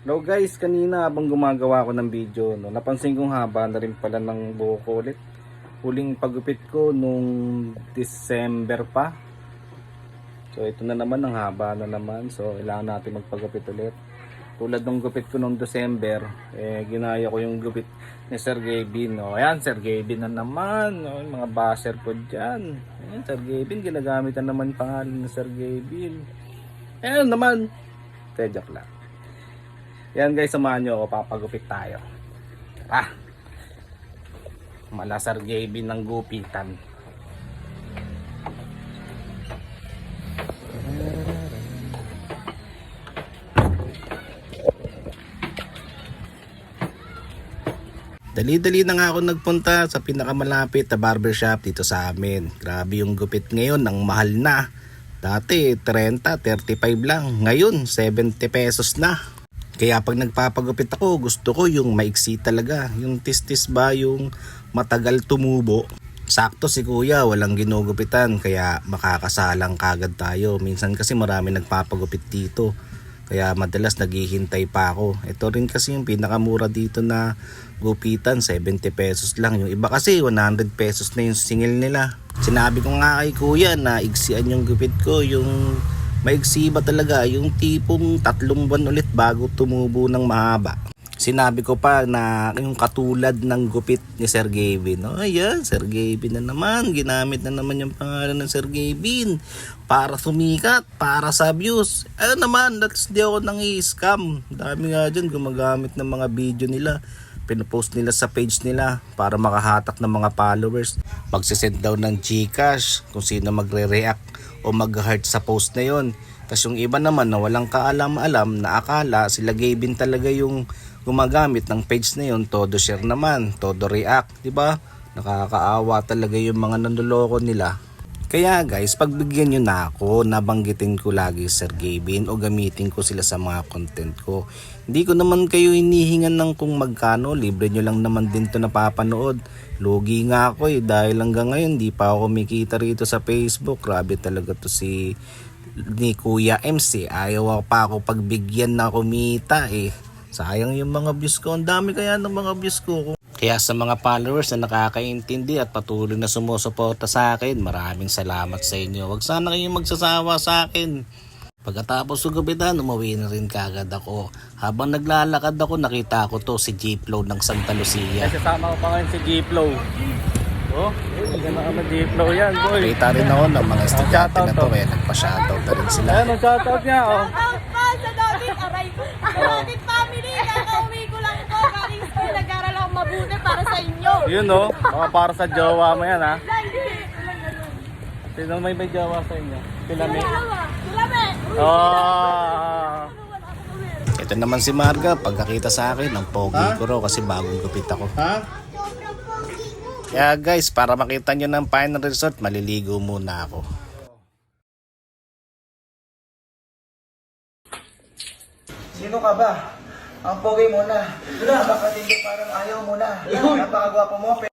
Hello guys, kanina habang gumagawa ko ng video, no, napansin kong haba na rin pala ng buhok ko ulit. Huling pagupit ko nung December pa. So ito na naman, ang haba na naman. So kailangan natin magpagupit ulit. Tulad ng gupit ko nung December, eh, ginaya ko yung gupit ni Sir Gavin. No. Ayan, Sir Gavin na naman. No, yung mga basher ko dyan. Ayan, Sir Gavin, ginagamit na naman pangalan ni Sir Gavin. Ayan naman. Joke lang. Yan guys, samahan nyo ako, papagupit tayo. Ah! Malasar Gavin ng gupitan. Dali-dali na nga ako nagpunta sa pinakamalapit na barbershop dito sa amin. Grabe yung gupit ngayon, ang mahal na. Dati 30, 35 lang. Ngayon 70 pesos na. Kaya pag nagpapagupit ako, gusto ko yung maiksi talaga. Yung tistis ba, yung matagal tumubo. Sakto si kuya, walang ginugupitan, kaya makakasalang kagad tayo. Minsan kasi marami nagpapagupit dito. Kaya madalas naghihintay pa ako. Ito rin kasi yung pinakamura dito na gupitan, 70 pesos lang. Yung iba kasi 100 pesos na yung singil nila. Sinabi ko nga kay kuya na igsian yung gupit ko, yung maigsi ba talaga, yung tipong tatlong buwan ulit bago tumubo ng mahaba. Sinabi ko pa na yung katulad ng gupit ni Sir Gavin. Oh, ayan, Sir Gavin na naman. Ginamit na naman yung pangalan ng Sir Gavin para sumikat, para sa views. Ano naman, that's di ako nang scam Dami nga dyan gumagamit ng mga video nila. Pinopost nila sa page nila para makahatak ng mga followers. Magsisend daw ng Gcash kung sino magre-react o mag-heart sa post na yon. Tapos yung iba naman na walang kaalam-alam na akala sila Gavin talaga yung gumagamit ng page na yon, todo share naman, todo react, 'di ba? Nakakaawa talaga yung mga nandoloko nila. Kaya guys, pagbigyan nyo na ako, nabanggitin ko lagi Sir Gavin o gamitin ko sila sa mga content ko. Hindi ko naman kayo hinihingan ng kung magkano, libre nyo lang naman din to napapanood. Lugi nga ako eh, dahil hanggang ngayon di pa ako kumikita rito sa Facebook. Grabe talaga to si ni Kuya MC. Ayaw pa ako pagbigyan na kumita eh. Sayang yung mga views ko. Ang dami kaya ng mga views ko. Kaya sa mga followers na nakakaintindi at patuloy na sumusuporta sa akin, maraming salamat sa inyo. Huwag sana kayong magsasawa sa akin. Pagkatapos sugupitan, umuwi na rin kagad ako. Habang naglalakad ako, nakita ko to si G-Flow ng Santa Lucia. Kasama ko pa ngayon si G-Flow. Oh, hindi na kami G-Flow yan, boy. Kita rin ako ng mga estudyante na to, kaya nagpa-shoutout na rin sila. Ayan, shoutout niya, oh. Out pa sa David Aray. Sa David family, kakauwi ko lang po. Galing school, nag-aral ako mabuti para sa inyo. Yun, oh. Baka para sa jowa mo yan, ha. Sino may may jowa sa inyo? Sila may... Sulame! Oh. Ito naman si Marga, pagkakita sa akin, ang pogi ko raw kasi bagong gupit ako. Ha? Kaya guys, para makita nyo ng final result, maliligo muna ako. Sino ka ba? Ang pogi mo na. Hindi parang ayaw mo na. Napakagwapo mo,